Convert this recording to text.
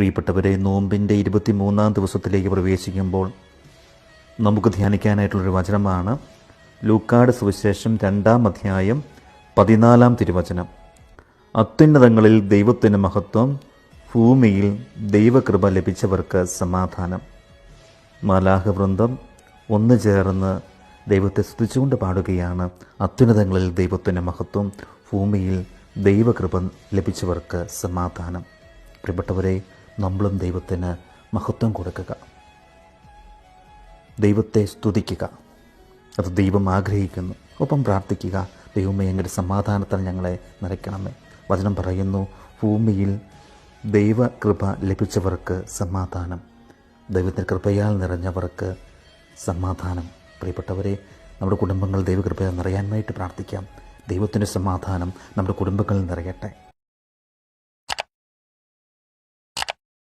പ്രിയപ്പെട്ടവരെ നോമ്പിന്റെ ഇരുപത്തിമൂന്നാം ദിവസത്തിലേക്ക് പ്രവേശിക്കുമ്പോൾ നമുക്ക് ധ്യാനിക്കാനായിട്ടുള്ളൊരു വചനമാണ് ലൂക്കാട് സുവിശേഷം രണ്ടാം അധ്യായം പതിനാലാം തിരുവചനം. അത്യുന്നതങ്ങളിൽ ദൈവത്തിന് മഹത്വം ഭൂമിയിൽ ദൈവകൃപ ലഭിച്ചവർക്ക് സമാധാനം. മാലാഹവൃന്ദം ഒന്ന് ചേർന്ന് ദൈവത്തെ സ്തുതിച്ചുകൊണ്ട് പാടുകയാണ്. അത്യുന്നതങ്ങളിൽ ദൈവത്തിന് മഹത്വം ഭൂമിയിൽ ദൈവകൃപ ലഭിച്ചവർക്ക് സമാധാനം. പ്രിയപ്പെട്ടവരെ നമ്മളും ദൈവത്തിന് മഹത്വം കൊടുക്കുക. ദൈവത്തെ സ്തുതിക്കുക. അത് ദൈവം ആഗ്രഹിക്കുന്നു. ഒപ്പം പ്രാർത്ഥിക്കുക. ദൈവമേ എങ്ങനെ സമാധാനത്താൽ ഞങ്ങളെ നിറയ്ക്കണമേ വചനം പറയുന്നു ഭൂമിയിൽ ദൈവകൃപ ലഭിച്ചവർക്ക് സമാധാനം. ദൈവത്തിന്റെ കൃപയാൽ നിറഞ്ഞവർക്ക് സമാധാനം. പ്രിയപ്പെട്ടവരെ നമ്മുടെ കുടുംബങ്ങൾ ദൈവകൃപയാൽ നിറയാനായിട്ട് പ്രാർത്ഥിക്കാം. ദൈവത്തിന്റെ സമാധാനം നമ്മുടെ കുടുംബങ്ങളിൽ നിറയട്ടെ.